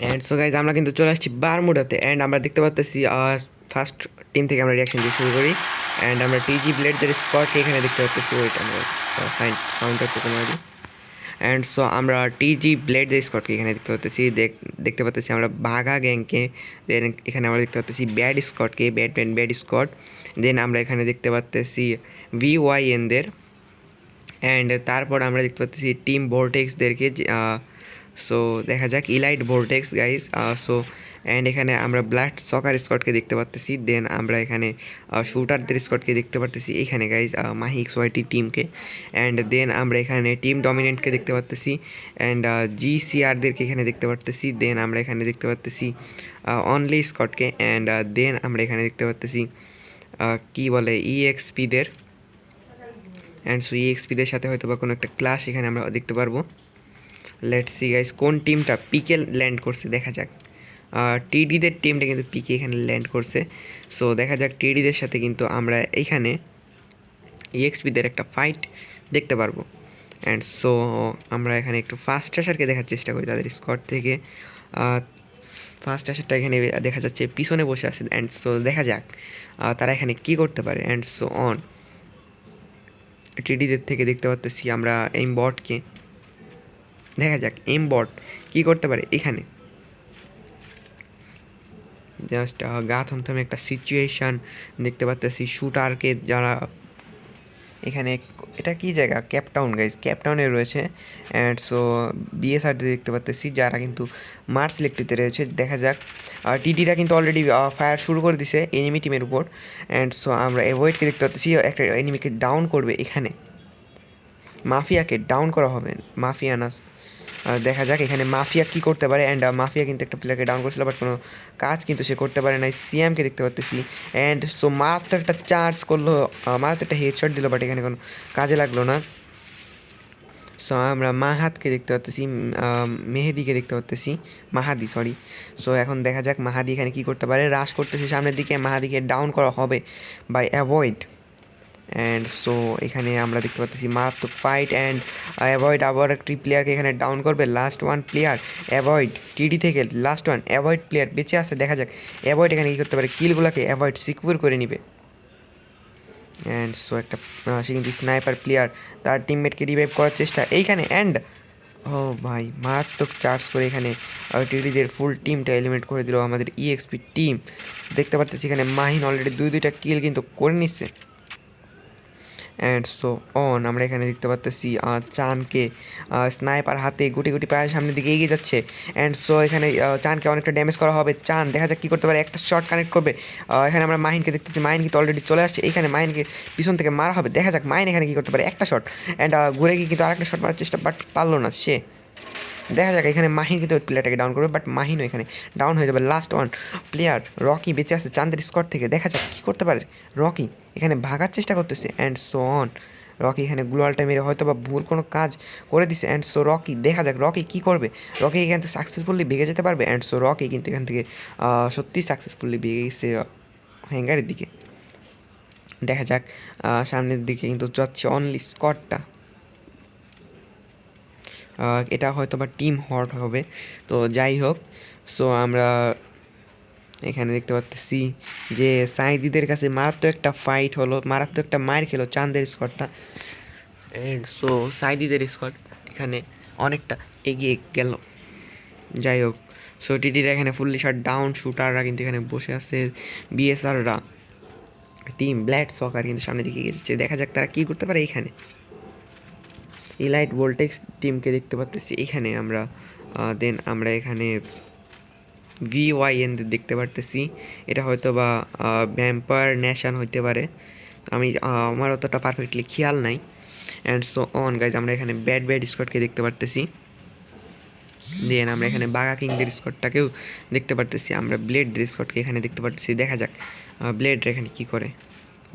And so guys আমরা কিন্তু চলে আসছি বারমুডাতে। অ্যান্ড আমরা দেখতে পাচ্তেছি ফার্স্ট টিম থেকে আমরা রিয়াকশন দিয়ে শুরু করি। অ্যান্ড আমরা টিজি ব্লেডদের স্কোয়াডকে এখানে দেখতে পাচ্তেছি ওইটা আমরা সাউন্ডটা একটু কমে দিই। অ্যান্ড সো আমরা টিজি ব্লেডদের স্কোয়াডকে এখানে দেখতে পাচ্তেছি দেখ- দেখতে পাচ্তেছি আমরা বাঘা গ্যাংকে দেন এখানে আমরা দেখতে পাচ্তেছি bad স্কোয়াডকে bad band bad squad then আমরা এখানে দেখতে পাচ্তেছি ভি ওয়াই এনদের অ্যান্ড তারপর আমরা দেখতে পাচ্ছি টিম ভোরটেক্সদেরকে সো দেখা যাক elite vortex guys so and এখানে আমরা ব্লাড সকার স্কটকে দেখতে পাচ্তেছি দেন আমরা এখানে শুটারদের স্কটকে দেখতে পারতেছি, এখানে গাইজ মাহি এক্স ওয়াইটি টিমকে অ্যান্ড দেন আমরা এখানে টিম ডমিনেন্টকে দেখতে পারতেছি অ্যান্ড জি সিআরদেরকে এখানে দেখতে পারতেছি দেন আমরা এখানে দেখতে পারতেছি অনলি স্কটকে অ্যান্ড দেন আমরা এখানে দেখতে পারতেছি কী বলে ইএক্সপিদের অ্যান্ড সো ইএক্সপিদের সাথে হয়তো বা কোনো একটা ক্লাস এখানে আমরা দেখতে পারব। লেট সি গাইস কোন টিমটা পিকে ল্যান্ড করছে, দেখা যাক। টিডিদের টিমটা কিন্তু পিকে এখানে ল্যান্ড করছে। সো দেখা যাক টিডিদের সাথে কিন্তু আমরা এইখানে ইএক্সপিদের একটা ফাইট দেখতে পারব। অ্যান্ড সো আমরা এখানে একটু ফার্স্ট আসারকে দেখার চেষ্টা করি তাদের স্কট থেকে। ফার্স্ট আসারটা এখানে দেখা যাচ্ছে পিছনে বসে আছে। অ্যান্ড সো দেখা যাক তারা এখানে কি করতে পারে। অ্যান্ড সো অন টিডিদের থেকে দেখতে পাচ্তেছি আমরা এম বটকে দেখা যাক এম বট কী করতে পারে এখানে? জাস্ট গা থমথমে একটা সিচুয়েশান দেখতে পাচ্তেছি শুটারকে যারা এখানে এটা কি জায়গা? ক্যাপটাউন গাইজ ক্যাপটাউনে রয়েছে। অ্যান্ড সো বিএসআরটি দেখতে পাচ্তেছি যারা কিন্তু মার্চ সিলেক্টিতে রয়েছে দেখা যাক। টিটিরা কিন্তু অলরেডি ফায়ার শুরু করে দিছে এনিমি টিমের উপর। অ্যান্ড সো আমরা অ্যাভয়েডকে দেখতে পাচ্তেছি একটা এনিমিকে ডাউন করবে এখানে। মাফিয়াকে ডাউন করা হবে মাফিয়া না আহ, দেখা যাক এখানে মাফিয়া কি করতে পারে। অ্যান্ড মাফিয়া কিন্তু একটা প্লেয়ারকে ডাউন করছিল বাট কোনো কাজ কিন্তু সে করতে পারে নাই। সিএমকে দেখতে পাচ্তেছি অ্যান্ড সো মারাত্মক একটা চার্জ করল মারাত্মক একটা হেডশট দিল বাট এখানে কোনো কাজে লাগল না। সো আমরা মাহাতকে দেখতে পাচ্তেছি মেহেদিকে দেখতে পাচ্তেছি মাহাদি সরি সো এখন দেখা যাক মাহাদি এখানে কি করতে পারে। রাশ করতেছে সামনের দিকে, মাহাদিকে ডাউন করা হবে বাই অ্যাভয়েড অ্যান্ড সো এখানে আমরা দেখতে পাচ্ছি মারাত্মক ফাইট অ্যান্ড অ্যাভয়েড আবার একটি প্লেয়ারকে এখানে ডাউন করবে। লাস্ট ওয়ান প্লেয়ার অ্যাভয়েড টিডি থেকে লাস্ট ওয়ান অ্যাভয়েড প্লেয়ার বেঁচে আছে, দেখা যাক। অ্যাভয়েড এখানে কী করতে পারে? কিলগুলোকে অ্যাভয়েড সিকিউর করে নিবে। অ্যান্ড সো একটা সে কিন্তু স্নাইপার প্লেয়ার তার টিমমেটকে রিভাইভ করার চেষ্টা এইখানে। অ্যান্ড ও ভাই, মারাত্মক চার্জ করে এখানে টিডিদের ফুল টিমটা এলিমিনেট করে দিল আমাদের E ইএক্সপি টিম দেখতে পারতেছি এখানে মাহিন অলরেডি দুই দুইটা কিল কিন্তু করে নিচ্ছে। অ্যান্ড সো অন আমরা এখানে দেখতে পাচ্তেছি চানকে স্নাইপার হাতে গুটি গুটি পায়ের সামনের দিকে এগিয়ে যাচ্ছে। অ্যান্ড সো এখানে চানকে অনেকটা ড্যামেজ করা হবে। চান, দেখা যাক কী করতে পারে। একটা শর্ট কানেক্ট করবে। এখানে আমরা মাহিনকে দেখতেছি। মাহিন কিন্তু অলরেডি চলে আসছে। এখানে মাহিনকে পিছন থেকে মারা হবে। দেখা যাক মাইন এখানে কী করতে পারে। একটা শট অ্যান্ড ঘুরে গিয়ে কিন্তু আরেকটা শট মারার চেষ্টা বাট পারল না সে। দেখা যাক, এখানে মাহিন কিন্তু ওই প্লেয়ারটাকে ডাউন করবে বাট মাহিনও এখানে ডাউন হয়ে যাবে। লাস্ট ওয়ান প্লেয়ার রকি বেঁচে আছে চান্দের স্কট থেকে। দেখা যাক কী করতে পারে রকি এখানে ভাগার চেষ্টা করতেছে অ্যান্ড সো অন রকি এখানে গ্লোয়ালটা মেরে হয়তো বা ভুল কোনো কাজ করে দিছে অ্যান্ড সো রকি দেখা যাক রকি কী করবে। রকি এখান থেকে সাকসেসফুলি ভেগে যেতে পারবে অ্যান্ড সো রকি কিন্তু এখান থেকে সত্যিই সাকসেসফুলি ভেগে গেছে হ্যাঙ্গারের দিকে। দেখা যাক সামনের দিকে কিন্তু যাচ্ছে অনলি স্কটটা এটা হয়তো বা টিম হট হবে। তো যাই হোক সো আমরা এখানে দেখতে পাচ্ছি যে সাইদিদের কাছে মারাত্মক একটা ফাইট হলো, মারাত্মক একটা মার খেলো চাঁদের স্কটটা অ্যান্ড সো সাইদিদের স্কট এখানে অনেকটা এগিয়ে গেল। যাই হোক সো টিটিরা এখানে ফুললি শার্ট ডাউন শুটাররা কিন্তু এখানে বসে আছে বিএসআররা টিম ব্ল্যাড সকার কিন্তু সামনের দিকে যাচ্ছে। দেখা যাক তারা কী করতে পারে এখানে। ইলাইট ভোল্টেক্স টিমকে দেখতে পাচ্তেছি এখানে আমরা দেন আমরা এখানে ভিওয়াইএন দেখতে পারতেছি। এটা হয়তো বা ভ্যাম্পায়ার ন্যাশন হইতে পারে। আমি আমার অতটা পারফেক্টলি খেয়াল নাই। অ্যান্ড সো অন গাইজ আমরা এখানে ব্যাড ব্যাড স্কটকে দেখতে পারতেছি। দেন আমরা এখানে বাঘা কিংদের স্কটটাকেও দেখতে পারতেছি। আমরা ব্লেডদের স্কটকে এখানে দেখতে পারতেছি। দেখা যাক ব্লেড এখানে কি করে।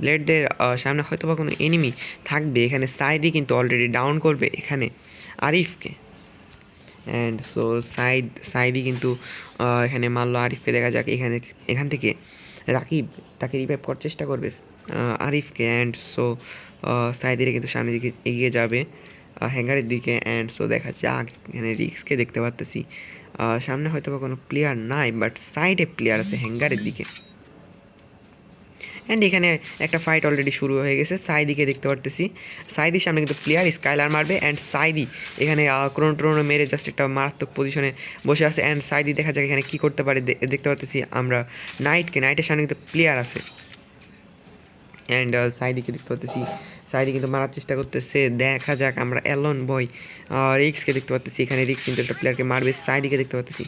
ব্লেডদের সামনে হয়তো বা কোনো এনিমি থাকবে। এখানে সাইদি কিন্তু অলরেডি ডাউন করবে এখানে আরিফকে। অ্যান্ড সো সাইদ, সাইদি কিন্তু এখানে মারলো আরিফকে। দেখা যাক এখানে, এখান থেকে রাকিব তাকে রিভাইভ করার চেষ্টা করবে আরিফকে। অ্যান্ড সো সাইদিরে কিন্তু সামনের দিকে এগিয়ে যাবে হ্যাঙ্গারের দিকে। অ্যান্ড সো দেখা যাক এখানে রিক্সকে দেখতে পারতেছি। সামনে হয়তো বা কোনো প্লেয়ার নাই বাট সাইডে প্লেয়ার আছে হ্যাঙ্গারের দিকে। অ্যান্ড এখানে একটা ফাইট অলরেডি শুরু হয়ে গেছে। সাইদিকে দেখতে পারতেছি। সাইদির সামনে কিন্তু প্লেয়ার স্কাইলার মারবে অ্যান্ড সাইদি এখানে ক্রোন ট্রোনো মেরে জাস্ট একটা মারাত্মক পজিশনে বসে আছে। অ্যান্ড সাইদি দেখা যাক এখানে কী করতে পারে। দেখতে পারতেছি আমরা নাইটকে নাইটের সামনে কিন্তু প্লেয়ার আছে। অ্যান্ড সাইদিকে দেখতে পাচ্তেছি সাইদি কিন্তু মারার চেষ্টা করতেছে। দেখা যাক আমরা অ্যালন বয় রিক্সকে দেখতে পাচ্তেছি এখানে রিক্স কিন্তু একটা প্লেয়ারকে মারবে। সাইদিকে দেখতে পাচ্তেছি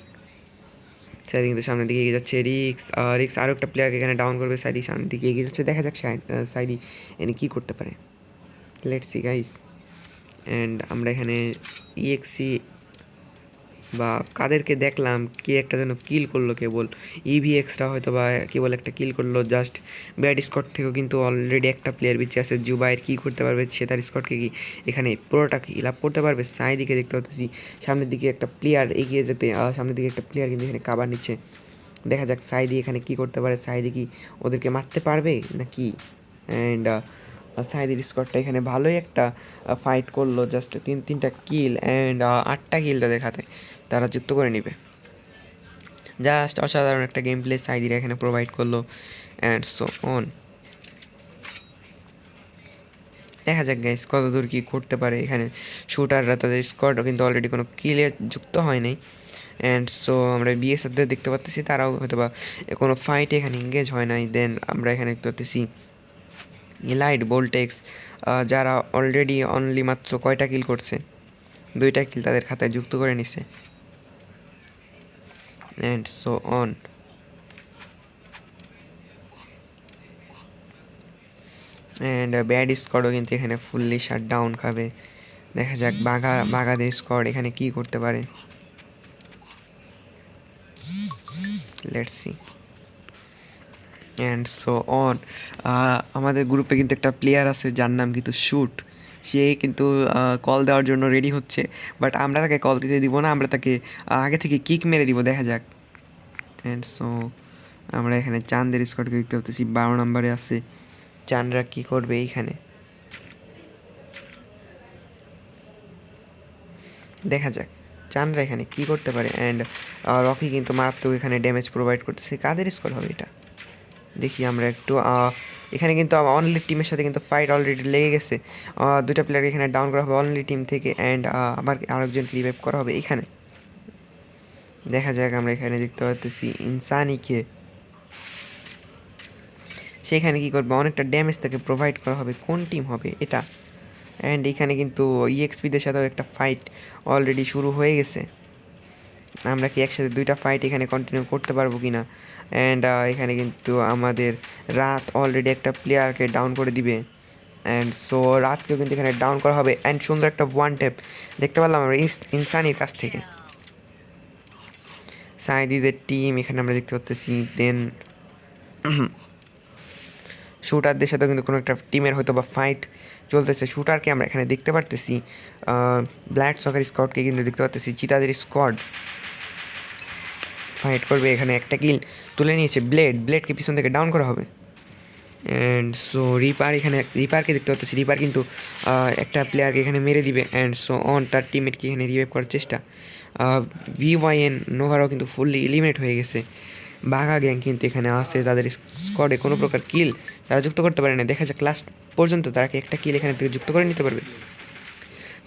সাইদি কিন্তু সামনের দিকে এগিয়ে যাচ্ছে রিক্স রিক্স আরও একটা প্লেয়ারকে এখানে ডাউন করবে সাইদি, সামনের দিকে এগিয়ে যাচ্ছে। দেখা যাক সাই- সাইদি এনে কী করতে পারে। লেট সি গাইস অ্যান্ড আমরা এখানে ইএক্সি বা কাদেরকে দেখলাম কে একটা যেন কিল করল কেবল। ইভি এক্সটা হয়তো বা কেবল একটা কিল করল জাস্ট ব্যাড স্কট থেকেও কিন্তু অলরেডি একটা প্লেয়ার বেঁচে আছে। জুবাইয়ের কী করতে পারবে, সে তার স্কটকে কি এখানে পুরোটা হিল লাভ করতে পারবে? সাইদিকে দেখতে পাচ্ছি সামনের দিকে একটা প্লেয়ার এগিয়ে যেতে সামনের দিকে একটা প্লেয়ার কিন্তু এখানে কাবার নিচ্ছে। দেখা যাক সাইদি এখানে কি করতে পারে। সাইদি কি ওদেরকে মারতে পারবে না কি অ্যান্ড সাইদির স্কটটা এখানে ভালোই একটা ফাইট করল জাস্ট তিন, তিনটা কিল অ্যান্ড আটটা কিল তাদের হাতে। তারা যুক্ত করে নেবে। জাস্ট অসাধারণ একটা গেম প্লে সাইদিরা এখানে প্রোভাইড করল অ্যান্ড সো অন দেখা যাক গাইস কত দূর কী করতে পারে এখানে। শুটাররা তাদের স্কোয়াড কিন্তু অলরেডি কোনো কিলে যুক্ত হয় নাই। অ্যান্ড সো আমরা বিএসএফদের দেখতে পাচ্তেছি তারাও হয়তো বা কোনো ফাইটে এখানে এঙ্গেজ হয় নাই। দেন আমরা এখানে দেখতে পাচ্তেছি লাইট বোল্টেক্স যারা অলরেডি অনলি মাত্র কয়টা কিল করছে, দুইটা কিল তাদের খাতায় যুক্ত করে নিছে। And so on and bad স্কোয়াডও কিন্তু এখানে ফুললি শাট ডাউন খাবে। দেখা যাক বাঘা, বাঘাদের স্কোয়াড এখানে কি করতে পারে। Let's see and so on আমাদের গ্রুপে কিন্তু একটা প্লেয়ার আছে, যার নাম কিন্তু শুট সে কিন্তু কল দেওয়ার জন্য রেডি হচ্ছে। বাট আমরা তাকে কল দিতে দিব না, আমরা তাকে আগে থেকে কিক মেরে দিব, দেখা যাক। অ্যান্ড সো আমরা এখানে চাঁদের স্কোয়াডকে দেখতে পাচ্ছি বারো নম্বরে আছে। চাঁদরা কী করবে এইখানে? দেখা যাক, চাঁদরা এখানে কি করতে পারে? অ্যান্ড রকি কিন্তু মারাত্মক এখানে ড্যামেজ প্রোভাইড করতেছে। কাদের স্কোয়াড হবে এটা? দেখি আমরা একটু এখানে কিন্তু অনলি টিমের সাথে কিন্তু ফাইট অলরেডি লেগে গেছে। দুইটা প্লেয়ারকে এখানে ডাউন করা হবে অনলি টিম থেকে অ্যান্ড আবার আরেকজনকে রিভাইভ করা হবে এখানে। দেখা যাক আমরা এখানে দেখতে পাচ্ছি ইনসানিকে। সেখানে কি করবে? অনেকটা ড্যামেজ তাকে প্রোভাইড করা হবে। কোন টিম হবে এটা? অ্যান্ড এখানে কিন্তু ইএক্সপিদের সাথেও একটা ফাইট অলরেডি শুরু হয়ে গেছে। আমরা কি একসাথে দুইটা ফাইট এখানে কন্টিনিউ করতে পারব কি না অ্যান্ড এখানে কিন্তু আমাদের রাত অলরেডি একটা প্লেয়ারকে ডাউন করে দিবে। অ্যান্ড সো রাতকেও কিন্তু এখানে ডাউন করা হবে। অ্যান্ড সুন্দর একটা ওয়ান ট্যাপ দেখতে পারলাম আমরা ইনস- ইনসানির কাছ থেকে। সাইদিদের টিম এখানে আমরা দেখতে পাচ্ছি দেন শুটারদের সাথেও কিন্তু কোনো একটা টিমের হয়তো বা ফাইট চলতেছে। শুটারকে আমরা এখানে দেখতে পারতেছি। ব্ল্যাক সকার স্কোয়াডকে কিন্তু দেখতে পারতেছি। চিতাদের স্কোয়াড ফাইট করবে, এখানে একটা কিল তুলে নিয়েছে। ব্লেড ব্লেডকে পিছন থেকে ডাউন করা হবে। অ্যান্ড সো রিপার এখানে রিপারকে দেখতে পাচ্ছি। রিপার কিন্তু একটা প্লেয়ারকে এখানে মেরে দিবে। অ্যান্ড সো অন তার টিমমেটকে এখানে রিভাইভ করার চেষ্টা। ভি ওয়াই এন নোভারও কিন্তু ফুললি এলিমিনেট হয়ে গেছে। বাঘা গ্যাং কিন্তু এখানে আছে। তাদের স্কোয়াডে কোনো প্রকার কিল তারা যুক্ত করতে পারে না। দেখা যাক লাস্ট পর্যন্ত তারা কি একটা কিল এখানে থেকে যুক্ত করে নিতে পারবে।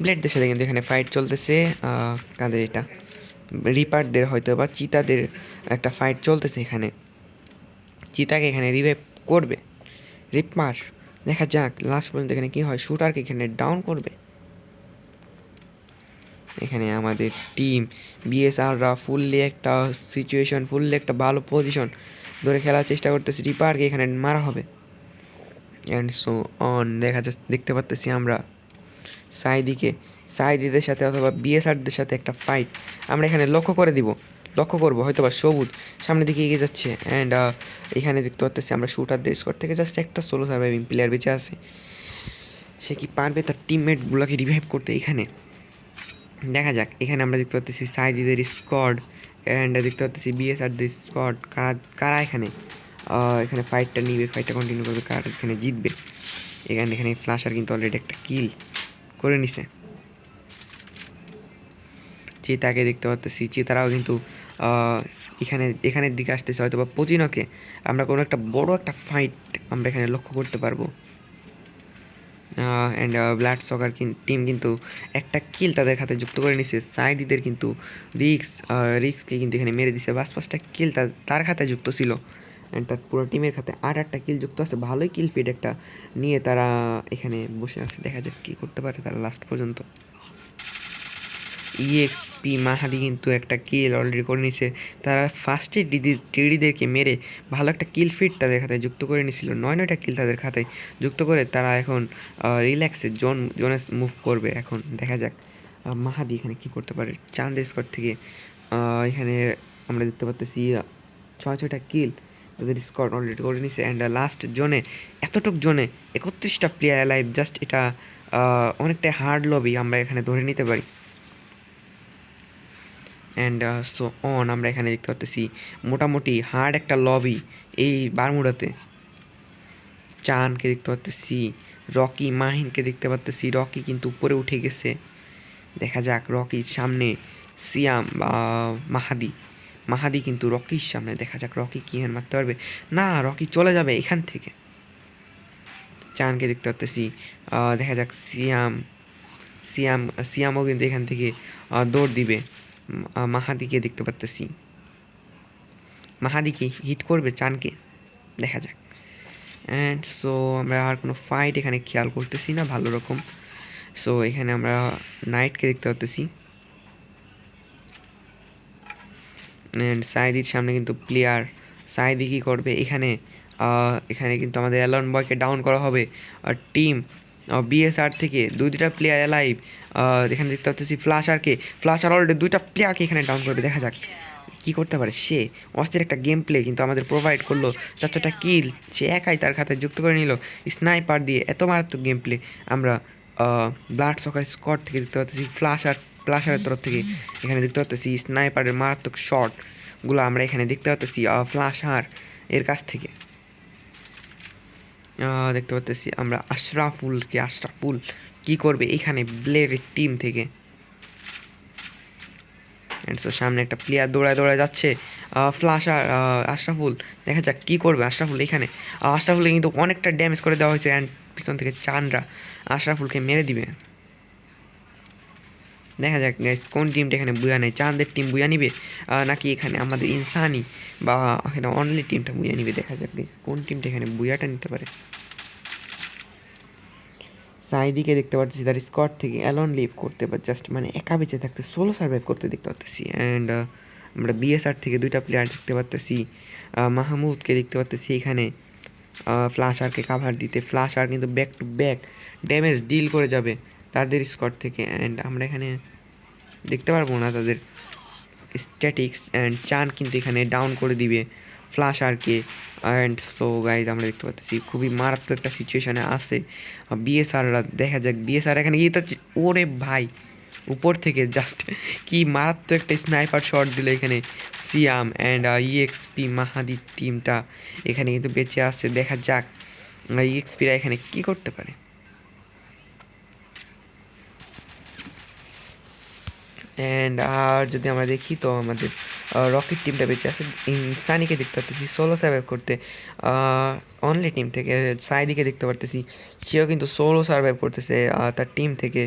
ব্লেডদের সাথে কিন্তু এখানে ফাইট চলতেছে। কাদের এটা? রিপারদের হয়তো বা চিতাদের একটা ফাইট চলতেছে এখানে। চিতাকে এখানে রিভাইভ করবে। রিপার দেখা যাক লাস্ট পর্যন্ত এখানে কী হয়? শুটারকে এখানে ডাউন করবে। এখানে আমাদের টিম বিএসআররা ফুললি একটা সিচুয়েশন ফুললি একটা ভালো পজিশন ধরে খেলার চেষ্টা করতেছি। রিপারকে এখানে মারা হবে। অ্যান্ড সো অন দেখা যাচ্ছে, দেখতে পাচ্তেছি আমরা। সাইদিকে সাইদিদের সাথে অথবা বিএসআরদের সাথে একটা ফাইট আমরা এখানে লক্ষ্য করে দিব। লক্ষ্য করব হয়তো বা সবুজ। সামনের দিকে এগিয়ে যাচ্ছে। অ্যান্ড এখানে দেখতে পাচ্তেছি আমরা শুটারদের স্কোর থেকে জাস্ট একটা সোলো সার্ভাইভিং প্লেয়ার বেঁচে আছে। সে কি পারবে? তার টিমমেটগুলোকে রিভাইভ করতে এখানে। দেখা যাক। এখানে আমরা দেখতে পাচ্ছি সাইদিদের স্কোয়াড অ্যান্ড দেখতে পাচ্ছি বিএসআরদের স্কোয়াড কারা কারা এখানে এখানে ফাইটটা নিবে ফাইটটা কন্টিনিউ করবে, কারা এখানে জিতবে। এখানে এখানে ফ্লাশার কিন্তু অলরেডি একটা কিল করে নিছে। চিতাকে দেখতে পাচ্তেছি চিতারাও কিন্তু এখানে, এখানের দিকে আসতেছে হয়তো বা পচিনকে। আমরা কোনো একটা বড় একটা ফাইট আমরা এখানে লক্ষ্য করতে পারব। অ্যান্ড ব্লাড সকার টিম কিন্তু একটা কিল তাদের খাতে যুক্ত করে নিছে। সাইদিদের কিন্তু রিক্স রিক্সকে কিন্তু এখানে মেরে দিছে। বাস পাঁচটা কিল তার খাতে যুক্ত ছিল। অ্যান্ড তার পুরো টিমের খাতে আট আটটা কিল যুক্ত আছে। ভালোই কিল ফিড একটা নিয়ে তারা এখানে বসে আছে। দেখা যাক কী করতে পারে তারা লাস্ট পর্যন্ত। ইএক্সপি মাহাদি কিন্তু একটা কিল অলরেডি করে নিছে। তারা ফার্স্টে ডিদি টিডিদেরকে মেরে ভালো একটা কিল ফিট তাদের খাতায় যুক্ত করে নিছিল। নয় নয়টা কিল তাদের খাতায় যুক্ত করে তারা এখন রিল্যাক্সে জোন জোনে মুভ করবে এখন। দেখা যাক মাহাদি এখানে কি করতে পারে। চাঁদ স্কট থেকে এখানে আমরা দেখতে পাচ্তেছি ছয় ছয়টা কিল তাদের স্কট অলরেডি করে নিছে। অ্যান্ড লাস্ট জোনে, এতটুক জোনে একত্রিশটা প্লেয়ার লাইভ জাস্ট এটা অনেকটাই হার্ড লবি আমরা এখানে ধরে নিতে পারি। অ্যান্ড সো অন আমরা এখানে দেখতে পাচ্তেছি মোটামুটি হার্ড একটা লবি এই বারমুডাতে। চানকে দেখতে পাচ্তেছি রকি মাহিনকে দেখতে পাচ্তেছি রকি কিন্তু উপরে উঠে গেছে। দেখা যাক রকির সামনে সিয়াম বা মাহাদি। মাহাদি কিন্তু রকির সামনে, দেখা যাক রকি কি হ্যান মারতে পারবে। না, রকি চলে যাবে এখান থেকে। চানকে দেখতে পাচ্তেছি দেখা যাক সিয়াম সিয়াম, সিয়ামও কিন্তু এখান থেকে দৌড় দিবে। মাহাদিকে দেখতে পাচ্তেছি মাহাদিকে হিট করবে চানকে। দেখা যাক। অ্যান্ড সো আমরা আর কোনো ফাইট এখানে খেয়াল করতেছি না, ভালো রকম। সো এখানে আমরা নাইটকে দেখতে পাচ্তেছি অ্যান্ড সাইদির সামনে কিন্তু প্লেয়ার সাইদি কী করবে? এখানে এখানে কিন্তু আমাদের অ্যালন বয়কে ডাউন করা হবে। আর টিম বিএসআর থেকে দুই দুটা প্লেয়ার অ্যালাইভ এখানে দেখতে পাচ্ছি ফ্লাশারকে ফ্লাশার অলরেডি দুইটা প্লেয়ারকে এখানে ডাউন করবে দেখা যাক কী করতে পারে। সে অস্থির একটা গেম প্লে কিন্তু আমাদের প্রোভাইড করল। চার চারটা কিল সে একাই তার খাতায় যুক্ত করে নিল। স্নাইপার দিয়ে এত মারাত্মক গেম প্লে আমরা ব্লাড সকার স্কট থেকে দেখতে পাচ্ছি ফ্লাশার ফ্লাশারের তরফ থেকে এখানে দেখতে পাচ্ছি স্নাইপারের মারাত্মক শটগুলো আমরা এখানে দেখতে পাচ্ছি ফ্লাশার এর কাছ থেকে। দেখতে পাচ্ছি আমরা আশরাফুলকে, আশরাফুল কি করবে এখানে ব্লেডের টিম থেকে? অ্যান্ড সো সামনে একটা প্লেয়ার দৌড়ায় দৌড়ায় যাচ্ছে ফ্লাশার আশরাফুল। দেখা যাক কী করবে আশরাফুল এখানে। আশরাফুলকে কিন্তু অনেকটা ড্যামেজ করে দেওয়া হয়েছে অ্যান্ড পিছন থেকে চানরা আশরাফুলকে মেরে দিবে। দেখা যাক গাইস কোন টিমটা এখানে বুয়া নেয়? চাঁদের টিম বুয়া নিবে? নাকি এখানে আমাদের ইনসানি বা এখানে অনলি টিমটা বুয়া নিবে? দেখা যাক গাইস কোন টিমটা এখানে বুয়াটা নিতে পারে? সাইদিকে দেখতে পাচ্ছি তার স্কট থেকে অ্যালন লিভ করতে বা জাস্ট মানে একা বেঁচে থাকতে সোলো সার্ভাইভ করতে দেখতে পাচ্ছি অ্যান্ড আমরা বিএসআর থেকে দুইটা প্লেয়ার দেখতে পাচ্তেছি মাহমুদকে দেখতে পাচ্তেছি এখানে। ফ্লাশারকে কাভার দিতে। ফ্লাশার কিন্তু back to back damage deal করে যাবে তাদের স্কট থেকে। অ্যান্ড আমরা এখানে দেখতে পারব না তাদের স্ট্যাটিক্স অ্যান্ড চান কিন্তু এখানে ডাউন করে দিবে ফ্লাশারকে অ্যান্ড সো গাইজ আমরা দেখতে পাচ্ছি, খুবই মারাত্মক একটা সিচুয়েশনে আছে। বিএসআররা দেখা যাক বিএসআর এখানে গিয়ে তো ওরে ভাই, উপর থেকে জাস্ট কি মারাত্মক একটা স্নাইপার শট দিল এখানে। সিয়াম অ্যান্ড ইএক্সপি মাহাদি টিমটা এখানে কিন্তু বেঁচে আছে, দেখা যাক। ইএক্সপিরা এখানে কি করতে পারে? অ্যান্ড আর যদি আমরা দেখি, তো আমাদের রকেট টিমটা বেঁচে আছে। ইনসানিকে দেখতে পারতেছি সোলো সার্ভাইভ করতে। অনলি টিম থেকে, সাইদিকে দেখতে পারতেছি। সেও কিন্তু সোলো সার্ভাইভ করতেছে তার টিম থেকে।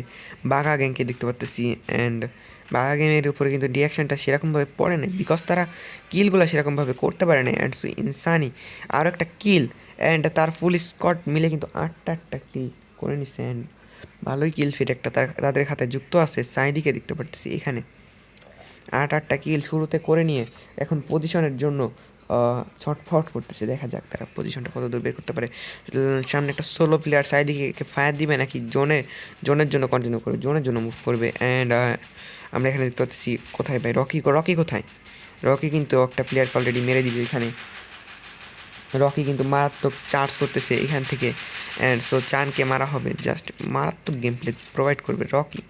বাঘা গ্যাংকে দেখতে পারতেছি। অ্যান্ড বাঘা গেমের উপরে কিন্তু রিয়াকশানটা সেরকমভাবে পড়ে না বিকজ তারা কিলগুলো সেরকমভাবে করতে পারে না অ্যান্ড সো ইনসানি আরও একটা কিল অ্যান্ড তার ফুল স্কট মিলে কিন্তু আটটা আটটা কিল করে নিছে। অ্যান্ড ভালোই কিল ফিট একটা তাদের খাতে যুক্ত আছে সাইদিকে দেখতে পারতেছি, এখানে। আট, আটটা কিল শুরুতে করে নিয়ে এখন পজিশনের জন্য ছটফট করতেছে, দেখা যাক তারা পজিশনটা কত দূর বের করতে পারে। সামনে একটা সোলো প্লেয়ার সাইদিকে ফায়ার দিবে নাকি জোনে, জোনের জন্য কন্টিনিউ করবে, জোনের জন্য মুভ করবে অ্যান্ড আমরা এখানে দেখতে পাচ্ছি কোথায় ভাই? রকি রকি কোথায়? রকি কিন্তু একটা প্লেয়ারকে অলরেডি মেরে দিবে এখানে। রকি কিন্তু মারাত্মক চার্জ করতেছে এখান থেকে। অ্যান্ড সো চানকে মারা হবে। জাস্ট মারাত্মক গেম প্লে প্রোভাইড করবে রকি।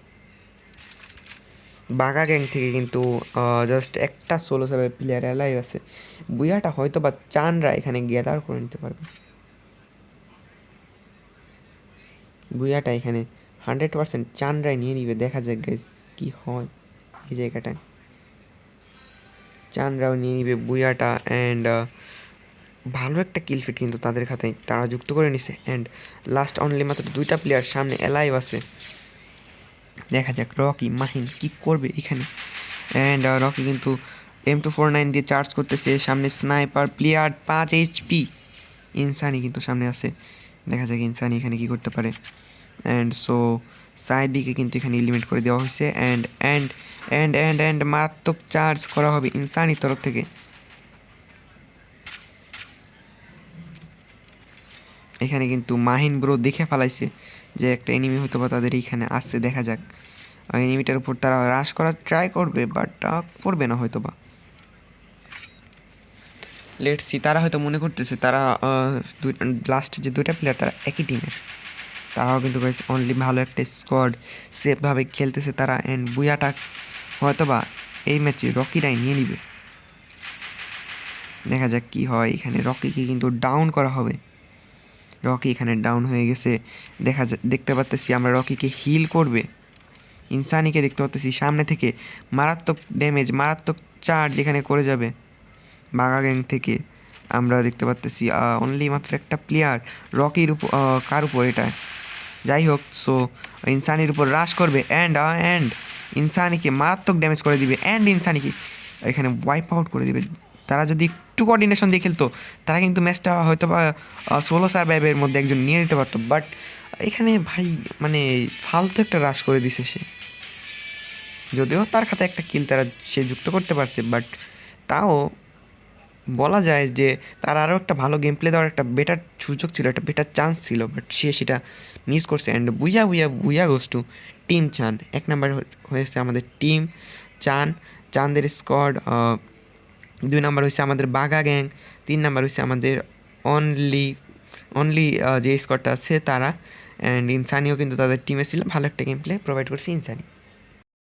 বাগা গ্যাং থেকে কিন্তু জাস্ট একটা ষোলো সালের প্লেয়ার অ্যালাইভ আছে। বুয়াটা হয়তো বা চানরা এখানে গ্যাদার করে নিতে পারবে। বুয়াটা এখানে হান্ড্রেড পার্সেন্ট চানরাই নিয়ে নিবে। দেখা যাক গাইস কি হয় এই জায়গাটায়। চানরাও নিয়ে নিবে বুয়াটা অ্যান্ড ভালো একটা কিল ফিট কিন্তু তাদের খাতায় তারা যুক্ত করে নিছে। অ্যান্ড লাস্ট অনলি মাত্র দুইটা প্লেয়ার সামনে এলাইভ আছে। দেখা যাক রকি, মাহিন কি করবে এখানে। অ্যান্ড রকি কিন্তু এম টু ফোর নাইন দিয়ে চার্জ করতেছে। সামনে স্নাইপার প্লেয়ার পাঁচ এইচপি ইনসানি কিন্তু সামনে আছে। দেখা যাক ইনসানি এখানে কি করতে পারে। অ্যান্ড সো সাইদিকে কিন্তু এখানে এলিমিট করে দেওয়া হয়েছে। And and and and and মারাত্মক চার্জ করা হবে ইনসানির তরফ থেকে। এখানে কিন্তু মাহিন ব্রো দেখে ফেলাইছে যে একটা এনিমি হয়তো বা তাদের এইখানে আসছে, দেখা যাক। এনিমিটার উপর তারা হ্রাস করার ট্রাই করবে বাট করবে না হয়তো বা লেট সি তারা হয়তো মনে করতেছে, তারা লাস্ট যে দুইটা প্লেয়ার তারা একই টিমের তারাও কিন্তু অনলি ভালো একটা স্কোয়াড সেফভাবে খেলতেছে তারা অ্যান্ড বুয়াটা হয়তো বা এই ম্যাচে রকিরাই নিয়ে নিবে। দেখা যাক কি হয় এখানে। রকিকে কিন্তু ডাউন করা হবে। রকি এখানে ডাউন হয়ে গেছে। দেখা যা দেখতে পাচ্তেছি আমরা রকিকে হিল করবে। ইনসানিকে দেখতে পাচ্তেছি সামনে থেকে। মারাত্মক ড্যামেজ মারাত্মক চার্জ এখানে করে যাবে। বাঘা গ্যাং থেকে আমরা দেখতে পাচ্তেছি অনলি মাত্র একটা প্লেয়ার রকির উপর কার উপর এটা? যাই হোক সো ইনসানির উপর রাশ করবে অ্যান্ড অ্যান্ড ইনসানিকে মারাত্মক ড্যামেজ করে দিবে অ্যান্ড ইনসানিকে এখানে ওয়াইপ আউট করে দিবে। তারা যদি একটু কোঅর্ডিনেশন দিয়ে খেলতো। তারা কিন্তু ম্যাচটা হয়তো বা ষোলো সার সার্ভাইভের মধ্যে একজন নিয়ে নিতে পারতো। বাট এখানে ভাই মানে ফালতু একটা রাশ করে দিছে সে। যদিও তার খাতায় একটা কিল তারা সে যুক্ত করতে পারছে বাট তাও বলা যায় যে তার আরও একটা ভালো গেম প্লে দেওয়ার একটা বেটার সুযোগ ছিল, একটা বেটার চান্স ছিল বাট সে সেটা মিস করছে। And booyah booyah booyah গোস্টু team চান এক নাম্বার হয়েছে আমাদের টিম চান চাঁদের স্কোয়াড দুই নাম্বার হচ্ছে আমাদের বাঘা গ্যাং, তিন নাম্বার হচ্ছে আমাদের অনলি অনলি যে স্কোয়াডটা আছে তারা অ্যান্ড ইনসানিও কিন্তু তাদের টিমে ছিল। ভালো একটা গেম প্লে প্রোভাইড করছে ইনসানি